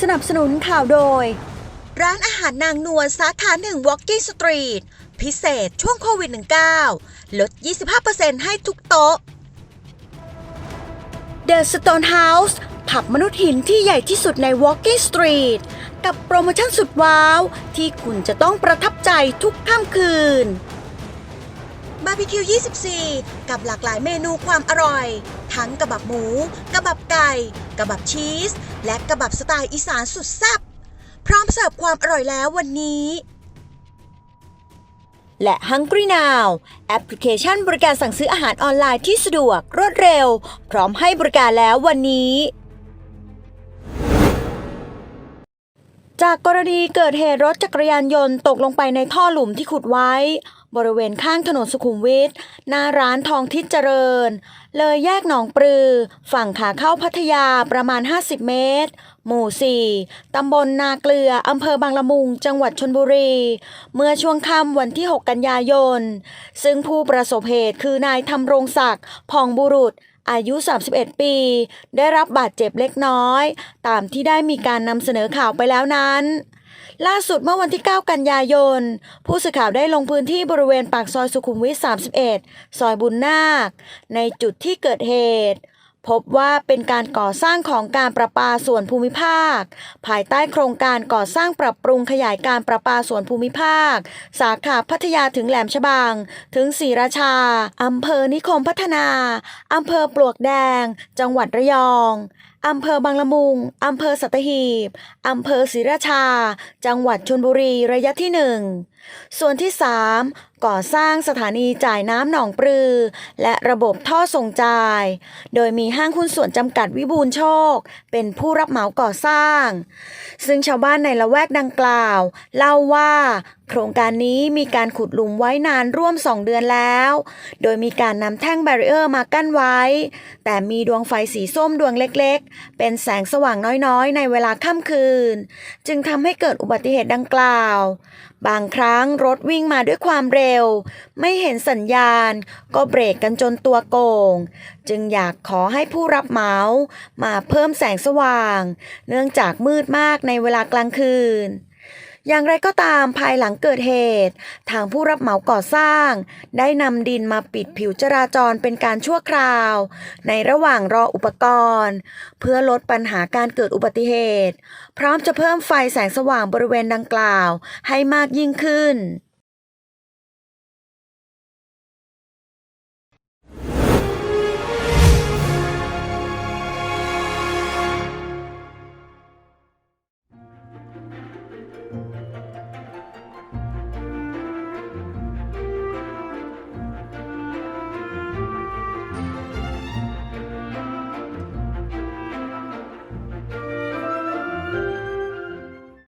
สนับสนุนข่าวโดย ร้านอาหารนางนวลสาขาหนึ่ง Walking Street พิเศษช่วงโควิด -19 ลด 25%ให้ทุกโต๊ะ The Stone House ผับมนุษย์หินที่ใหญ่ที่สุดใน Walking Street กับโปรโมชั่นสุดว้าว ที่คุณจะต้องประทับใจทุกค่ำคืนบาร์บีคิว 24 กับหลากหลายเมนูความอร่อย ทั้งกระบับหมู กระบับไก่ กระบับชีส และกระบับสไตล์อีสานสุดแซ่บพร้อมเสิร์ฟความอร่อยแล้ววันนี้ และ Hungry Now แอปพลิเคชันบริการสั่งซื้ออาหารออนไลน์ที่สะดวกรวดเร็ว พร้อมให้บริการแล้ววันนี้ จากกรณีเกิดเหตุรถจักรยานยนต์ตกลงไปในท่อหลุมที่ขุดไว้ บริเวณข้างถนนสุขุมวิทหน้าร้านทองทิศเจริญ เลยแยกหนองปลือ ฝั่งขาเข้าพัทยาประมาณ 50 เมตร หมู่ 4 ตำบลนาเกลือ อำเภอบางละมุง จังหวัดชนบุรี เมื่อช่วงค่ำวันที่ 6 กันยายน ซึ่งผู้ประสบเหตุคือนายธำรงศักดิ์ผ่องบุรุษ อายุ 31 ปี ได้รับบาดเจ็บเล็กน้อย ตามที่ได้มีการนำเสนอข่าวไปแล้วนั้นล่าสุดเมื่อวันที่ 9 กันยายน ผู้สื่อข่าวได้ลงพื้นที่บริเวณปากซอยสุขุมวิท 31 ซอยบุญนาค ในจุดที่เกิดเหตุ พบว่าเป็นการก่อสร้างของการประปาส่วนภูมิภาค ภายใต้โครงการก่อสร้างปรับปรุงขยายการประปาส่วนภูมิภาค สาขาพัทยาถึงแหลมฉบัง ถึงศรีราชาอำเภอนิคมพัฒนาอำเภอปลวกแดง จังหวัดระยองอำเภอบางละมุง อำเภอสัตหีบ อำเภอศรีราชา จังหวัดชนบุรีระยะที่หนึ่ง ส่วนที่3ก่อสร้างสถานีจ่ายน้ำหนองปลือ และระบบท่อส่งจ่าย โดยมีห้างหุ้นส่วนจำกัดวิบูลโชค เป็นผู้รับเหมาก่อสร้าง ซึ่งชาวบ้านในละแวกดังกล่าว เล่าว่า โครงการนี้มีการขุดหลุมไว้นานร่วม 2 เดือนแล้ว โดยมีการนำแท่งแบรีเออร์มากั้นไว้ แต่มีดวงไฟสีส้มดวงเล็กๆ เป็นแสงสว่างน้อยๆ ในเวลาค่ำคืน จึงทำให้เกิดอุบัติเหตุดังกล่าว บางครั้งรถวิ่งมาด้วยความเร็ว ไม่เห็นสัญญาณ ก็เบรกกันจนตัวโกง จึงอยากขอให้ผู้รับเหมามาเพิ่มแสงสว่าง เนื่องจากมืดมากในเวลากลางคืน อย่างไรก็ตามภายหลังเกิดเหตุ ทางผู้รับเหมาก่อสร้าง ได้นำดินมาปิดผิวจราจรเป็นการชั่วคราว ในระหว่างรออุปกรณ์ เพื่อลดปัญหาการเกิดอุบัติเหตุ พร้อมจะเพิ่มไฟแสงสว่างบริเวณดังกล่าวให้มากยิ่งขึ้น